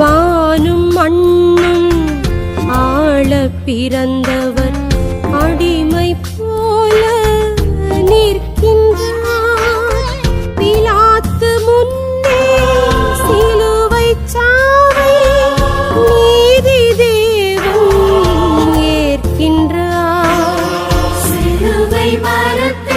வானும் மண்ணும் ஆள பிறந்தவர். அடிமை போல நிற்கின்றார். பிலாத்து முன்னே சிலுவை சாவை நீதி தேவன் ஏற்கின்றார். சிலுவை மரத்தை